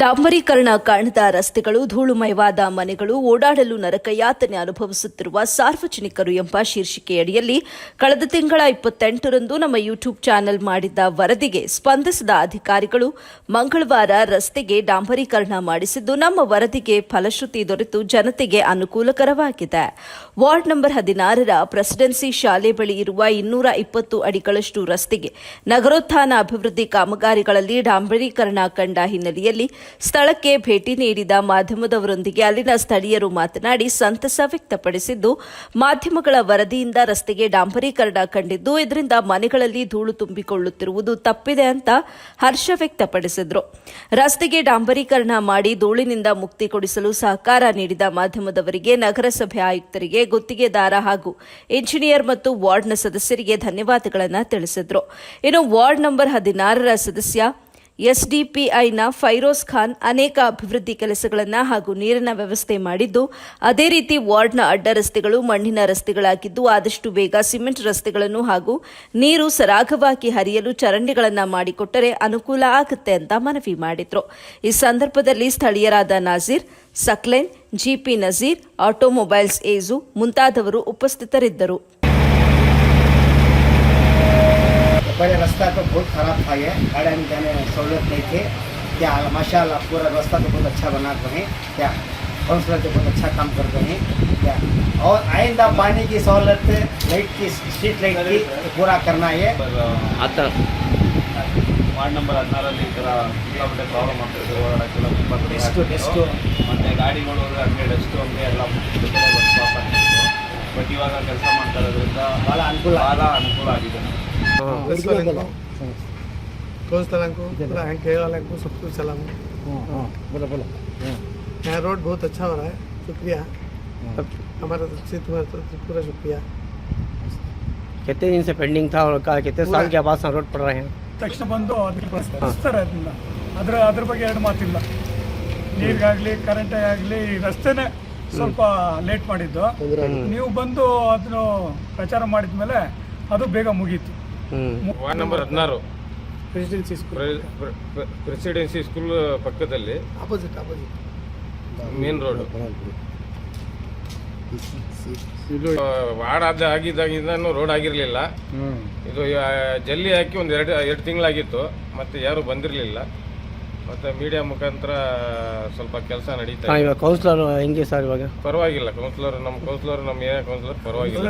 ಡಾಂಬರೀಕರಣ ಕಾಣದ ರಸ್ತೆಗಳು, ಧೂಳುಮಯವಾದ ಮನೆಗಳು, ಓಡಾಡಲು ನರಕಯಾತನೆ ಅನುಭವಿಸುತ್ತಿರುವ ಸಾರ್ವಜನಿಕರು ಎಂಬ ಶೀರ್ಷಿಕೆಯಡಿಯಲ್ಲಿ ಕಳೆದ ತಿಂಗಳ ಇಪ್ಪತ್ತೆಂಟರಂದು ನಮ್ಮ ಯೂಟ್ಯೂಬ್ ಚಾನೆಲ್ ಮಾಡಿದ್ದ ವರದಿಗೆ ಸ್ಪಂದಿಸಿದ ಅಧಿಕಾರಿಗಳು ಮಂಗಳವಾರ ರಸ್ತೆಗೆ ಡಾಂಬರೀಕರಣ ಮಾಡಿಸಿದ್ದು, ನಮ್ಮ ವರದಿಗೆ ಫಲಶ್ರುತಿ ದೊರೆತು ಜನತೆಗೆ ಅನುಕೂಲಕರವಾಗಿದೆ. ವಾರ್ಡ್ ನಂಬರ್ ಹದಿನಾರರ ಪ್ರೆಸಿಡೆನ್ಸಿ ಶಾಲೆ ಬಳಿ ಇರುವ ಇನ್ನೂರ ಇಪ್ಪತ್ತು ಅಡಿಗಳಷ್ಟು ರಸ್ತೆಗೆ ನಗರೋತ್ಥಾನ ಅಭಿವೃದ್ಧಿ ಕಾಮಗಾರಿಗಳಲ್ಲಿ ಡಾಂಬರೀಕರಣ ಕಂಡ ಹಿನ್ನೆಲೆಯಲ್ಲಿ ಸ್ಥಳಕ್ಕೆ ಭೇಟಿ ನೀಡಿದ ಮಾಧ್ಯಮದವರೊಂದಿಗೆ ಅಲ್ಲಿನ ಸ್ಥಳೀಯರು ಮಾತನಾಡಿ ಸಂತಸ ವ್ಯಕ್ತಪಡಿಸಿದ್ದು, ಮಾಧ್ಯಮಗಳ ವರದಿಯಿಂದ ರಸ್ತೆಗೆ ಡಾಂಬರೀಕರಣ ಕಂಡಿದ್ದು, ಇದರಿಂದ ಮನೆಗಳಲ್ಲಿ ಧೂಳು ತುಂಬಿಕೊಳ್ಳುತ್ತಿರುವುದು ತಪ್ಪಿದೆ ಅಂತ ಹರ್ಷ ವ್ಯಕ್ತಪಡಿಸಿದ್ರು. ರಸ್ತೆಗೆ ಡಾಂಬರೀಕರಣ ಮಾಡಿ ಧೂಳಿನಿಂದ ಮುಕ್ತಿ ಕೊಡಿಸಲು ಸಹಕಾರ ನೀಡಿದ ಮಾಧ್ಯಮದವರಿಗೆ, ನಗರಸಭೆ ಆಯುಕ್ತರಿಗೆ, ಗುತ್ತಿಗೆದಾರ ಹಾಗೂ ಇಂಜಿನಿಯರ್ ಮತ್ತು ವಾರ್ಡ್ನ ಸದಸ್ಯರಿಗೆ ಧನ್ಯವಾದಗಳನ್ನು ತಿಳಿಸಿದರು. ಇನ್ನು ವಾರ್ಡ್ ನಂಬರ್ ಹದಿನಾರರ ಸದಸ್ಯ ಎಸ್ಡಿಪಿಐನ ಫೈರೋಸ್ ಖಾನ್ ಅನೇಕ ಅಭಿವೃದ್ಧಿ ಕೆಲಸಗಳನ್ನು ಹಾಗೂ ನೀರಿನ ವ್ಯವಸ್ಥೆ ಮಾಡಿದ್ದು, ಅದೇ ರೀತಿ ವಾರ್ಡ್ನ ಅಡ್ಡ ರಸ್ತೆಗಳು, ಮಣ್ಣಿನ ರಸ್ತೆಗಳಾಗಿದ್ದು, ಆದಷ್ಟು ಬೇಗ ಸಿಮೆಂಟ್ ರಸ್ತೆಗಳನ್ನು ಹಾಗೂ ನೀರು ಸರಾಗವಾಗಿ ಹರಿಯಲು ಚರಂಡಿಗಳನ್ನು ಮಾಡಿಕೊಟ್ಟರೆ ಅನುಕೂಲ ಆಗುತ್ತೆ ಅಂತ ಮನವಿ ಮಾಡಿದ್ರು. ಈ ಸಂದರ್ಭದಲ್ಲಿ ಸ್ಥಳೀಯರಾದ ನಾಜೀರ್ ಸಕ್ಲೆನ್, ಜಿಪಿ ನಜೀರ್, ಆಟೋಮೊಬೈಲ್ಸ್ ಏಜು ಮುಂತಾದವರು ಉಪಸ್ಥಿತರಿದ್ದರು. पहले रास्ता तो बहुत ख़राब था ये गाड़ी में जाने सहूलत नहीं थे क्या माशाल्लाह पूरा रास्ता तो बहुत अच्छा बना रहे हैं क्या काउंसलर तो बहुत अच्छा काम कर रहे हैं क्या और आइंदा पानी की सहूलत लाइट की स्ट्रीट लाइट की पूरा करना है ಆತ ವಾರ್ಡ್ ನಂಬರ್ ಹದಿನಾರಲ್ಲಿ ಈ ಥರ ಸಿಕ್ಕಾಪಟ್ಟೆ ಪ್ರಾಬ್ಲಮ್ ಆಗ್ತಿದೆ ಓಡಾಡೋಕ್ಕೆಲ್ಲ ತುಂಬ ತೊಂದರೆ Dust, ಆಗ್ತಿತ್ತು. dust. ಮತ್ತೆ ಗಾಡಿಗಳು ಹೋದ್ರೆ ಹಂಗೆ ಡಸ್ಟು ಹಂಗೆ ಎಲ್ಲ ಬಟ್ ಇವಾಗ ಕೆಲಸ ಮಾಡ್ತಾ ಇರೋದ್ರಿಂದ ಭಾಳ ಅನುಕೂಲ ಭಾಳ ಅನುಕೂಲ ಆಗಿದೆ कौंसलर को पूरा के वाले को सबको सलाम बोलो बोलो यहाँ रोड बहुत अच्छा हो रहा है शुक्रिया हमारा तरफ से तुम्हारा तरफ से पूरा शुक्रिया कितने दिन से पेंडिंग था और का- कितने साल के बाद रोड पड़ रहे हैं ತಕ್ಷಣ ಬಂದು ಅದಕ್ಕೆ ಬಳಸ್ತಾರೆ ಅದನ್ನ ಅದ್ರ ಅದ್ರ ಬಗ್ಗೆ ಎರಡು ಮಾತಿಲ್ಲ ನೀರಿಗಾಗಲಿ ಕರೆಂಟಿಗಾಗಲಿ ಈ ರಸ್ತೆನೇ ಸ್ವಲ್ಪ ಲೇಟ್ ಮಾಡಿದ್ದು ನೀವು ಬಂದು ಅದನ್ನು ಪ್ರಚಾರ ಮಾಡಿದ ಮೇಲೆ ಅದು ಬೇಗ ಮುಗೀತು ವಾರ್ಡ್ ನಂಬರ್ ಹದಿನಾರು. ಪ್ರೆಸಿಡೆನ್ಸಿ ಸ್ಕೂಲ್ ಪ್ರೆಸಿಡೆನ್ಸಿ ಸ್ಕೂಲ್ ಪಕ್ಕದಲ್ಲಿ. Opposite opposite main road ward ಆದ ಆಗಿದ್ದಾಗಿಂದನೂ ರೋಡ್ ಆಗಿರಲಿಲ್ಲ. ಇದು ಜಲ್ಲಿ ಹಾಕಿ ಒಂದು ಎರಡು ಎರಡು ತಿಂಗಳಾಗಿತ್ತು. ಮತ್ತೆ ಯಾರು ಬಂದಿರಲಿಲ್ಲ. ಮತ್ತೆ ಮೀಡಿಯಾ ಮುಖಾಂತರ ಸ್ವಲ್ಪ ಕೆಲಸ ನಡೀತಾ ಕೌನ್ಸಿಲರ್ ಹೆಂಗೆ ಸರ್ ಇವಾಗ? ಪರವಾಗಿಲ್ಲ. ಕೌನ್ಸಿಲರ್ ನಮ್ಮ ಕೌನ್ಸಿಲರ್ ನಮ್ಮ ಏನೇ ಕೌನ್ಸಿಲರ್ ಪರವಾಗಿಲ್ಲ.